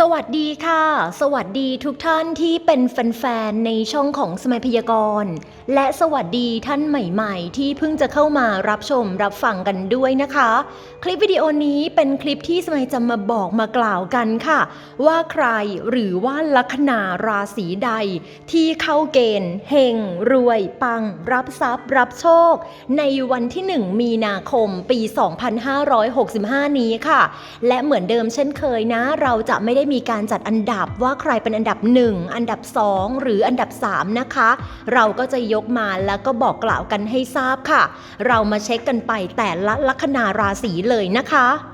สวัสดีค่ะ สวัสดีทุกท่านที่เป็นแฟนๆในช่องของสมัยพยากรณ์และสวัสดีท่านใหม่ๆ ที่เพิ่งจะเข้ามารับชมรับฟังกันด้วยนะคะ คลิปวิดีโอนี้เป็นคลิปที่สมัยจะมาบอกมากล่าวกันค่ะ ว่าใครหรือว่าลัคนาราศีใด ที่เข้าเกณฑ์เฮงรวย ปัง รับทรัพย์ รับโชค ในวันที่ 1 มีนาคมปี 2565 นี้ค่ะ และเหมือนเดิมเช่นเคยนะ เราจะไม่ได้มีการจัดอันดับว่าใครเป็นอันดับ 1 อันดับ 2 หรืออันดับ 3 นะคะ เราก็จะยกมาแล้วก็บอกกล่าวกันให้ทราบค่ะ เรามาเช็คกันไปแต่ละลัคนาราศีเลยนะคะ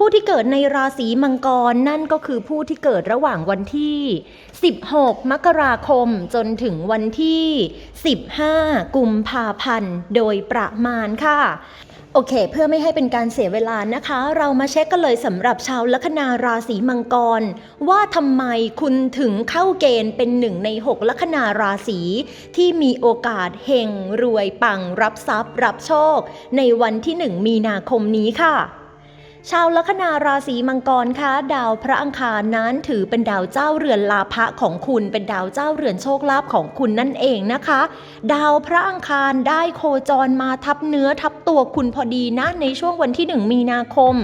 ผู้ที่เกิดในราศีมังกรนั่นก็คือผู้ที่เกิดระหว่างวันที่ 16 มกราคมจนถึงวันที่ 15 กุมภาพันธ์ โดยประมาณค่ะโอเค เพื่อไม่ให้เป็นการเสียเวลานะคะ เรามาเช็คกันเลยสำหรับชาวลัคนาราศีมังกร ว่าทำไมคุณถึงเข้าเกณฑ์เป็นหนึ่งใน 6 ลัคนาราศีที่มีโอกาสเฮงรวยปังรับทรัพย์ รับโชค ในวันที่ 1 มีนาคมนี้ค่ะ ชาวลัคนาราศีมังกรคะ ดาวพระอังคารนั้นถือเป็นดาวเจ้าเรือนลาภะของคุณเป็นดาวเจ้าเรือนโชคลาภของคุณนั่นเองนะคะ ดาวพระอังคารได้โคจรมาทับเนื้อทับตัวคุณพอดีนะในช่วงวันที่ 1 มีนาคม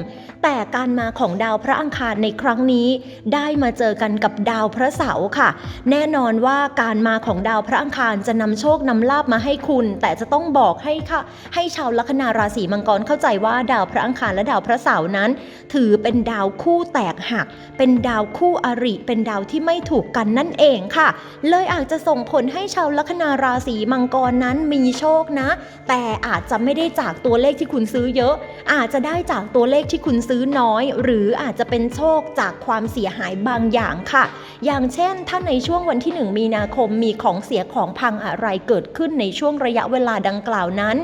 แต่การมาของดาวพระอังคารในครั้งนี้ ได้มาเจอกันกับดาวพระเสาร์ค่ะ แน่นอนว่าการมาของดาวพระอังคารจะนำโชคนำลาบมาให้คุณ แต่จะต้องบอกให้ค่ะ ให้ชาวลัคนาราศีมังกรเข้าใจว่าดาวพระอังคารและดาวพระเสาร์นั้น ถือเป็นดาวคู่แตกหัก เป็นดาวคู่อริ เป็นดาวที่ไม่ถูกกันนั่นเองค่ะ เลยอาจจะส่งผลให้ชาวลัคนาราศีมังกรนั้นมีโชคนะ แต่อาจจะไม่ได้จากตัวเลขที่คุณซื้อเยอะ อาจจะได้จากตัวเลขที่คุณซื้อน้อย หรืออาจจะเป็นโชคจากความเสียหายบางอย่างค่ะ อย่างเช่น ถ้าในช่วงวันที่ 1 มีนาคมมีของเสียของพังอะไรเกิดขึ้นในช่วงระยะเวลาดังกล่าวนั้น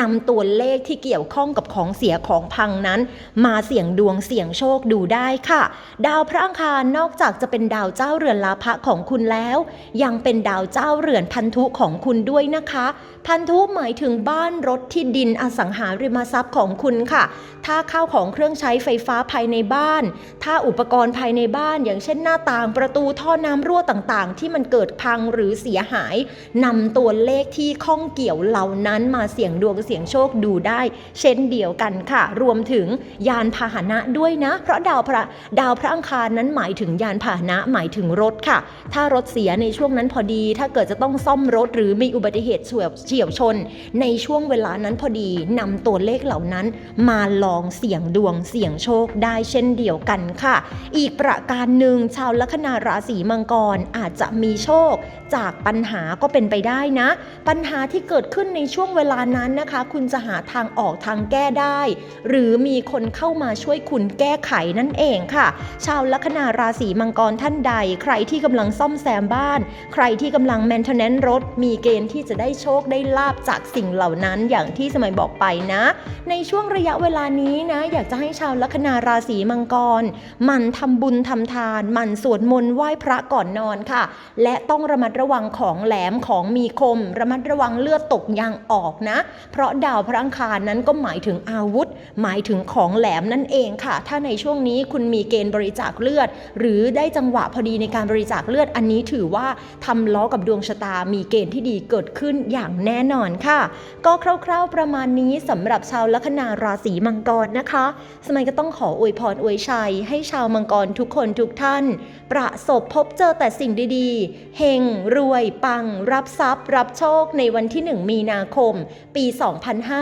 นำตัวเลขที่เกี่ยวข้องกับของเสียของพังนั้น มาเสี่ยงดวงเสี่ยงโชคดูได้ค่ะ ดาวพระอังคารนอกจากจะเป็นดาวเจ้าเรือนลาภะของคุณแล้ว ยังเป็นดาวเจ้าเรือนพันธุของคุณด้วยนะคะ พันธุหมายถึงบ้านรถที่ดินอสังหาริมทรัพย์ของคุณค่ะ ถ้าข้าวของเครื่องใช้ไฟฟ้าภายในบ้าน ถ้าอุปกรณ์ภายในบ้าน อย่างเช่นหน้าต่างประตูท่อน้ำรั่วต่างๆ ที่มันเกิดพังหรือเสียหายนำตัวเลขที่ข้องเกี่ยวเหล่านั้นมาเสี่ยงดวงเสี่ยงโชคดูได้ เช่นเดียวกันค่ะ รวมถึงยานพาหนะด้วยนะ เพราะดาวพระดาวพระอังคารนั้นหมายถึงยานพาหนะหมายถึงรถค่ะ ถ้ารถเสียในช่วงนั้นพอดี ถ้าเกิดจะต้องซ่อมรถหรือมีอุบัติเหตุเฉียวชน ในช่วงเวลานั้นพอดีนำตัวเลขเหล่านั้น มาลองเสี่ยงดวงเสี่ยงโชคได้เช่นเดียวกันค่ะ อีกประการหนึ่งชาวลัคนาราศีมังกรอาจจะมีโชค จากปัญหาก็เป็นไปได้นะ ปัญหาที่เกิดขึ้นในช่วงเวลานั้นนะคะ คุณจะหาทางออกทางแก้ได้ หรือมีคนเข้ามาช่วยคุณแก้ไขนั่นเองค่ะ ชาวลัคนาราศีมังกรท่านใด ใครที่กำลังซ่อมแซมบ้าน ใครที่กำลัง maintenance รถ มีเกณฑ์ที่จะได้โชคได้ลาบจากสิ่งเหล่านั้นอย่างที่สมัยบอกไปนะ ในช่วงระยะเวลานี้นะ อยากจะให้ชาวลัคนาราศีมังกร หมันทำบุญทำทาน หมันสวดมนต์ไหว้พระก่อนนอนค่ะ และต้องระมัดระวังของแหลมของมีคม ระมัดระวังเลือดตกยางออกนะ เพราะดาวพระอังคารนั้นก็หมายถึงอาวุธ หมายถึงของแหลมนั่นเองค่ะ ถ้าในช่วงนี้คุณมีเกณฑ์บริจาคเลือด หรือได้จังหวะพอดีในการบริจาคเลือดอันนี้ถือว่าทำล้อกับดวงชะตามีเกณฑ์ที่ดีเกิดขึ้นอย่างแน่นอนค่ะ ก็คร่าวๆประมาณนี้สำหรับชาวลัคนาราศีมังกรนะคะสมัยก็ต้องขออวยพรอวยชัย ให้ชาวมังกรทุกคนทุกท่าน ประสบพบเจอแต่สิ่งดีๆ เฮงรวยปัง รับทรัพย์ รับโชคในวันที่ 1 มีนาคม ปี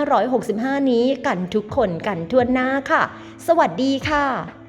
2565 นี้กันทุกคนกันทั่วหน้าค่ะ สวัสดีค่ะ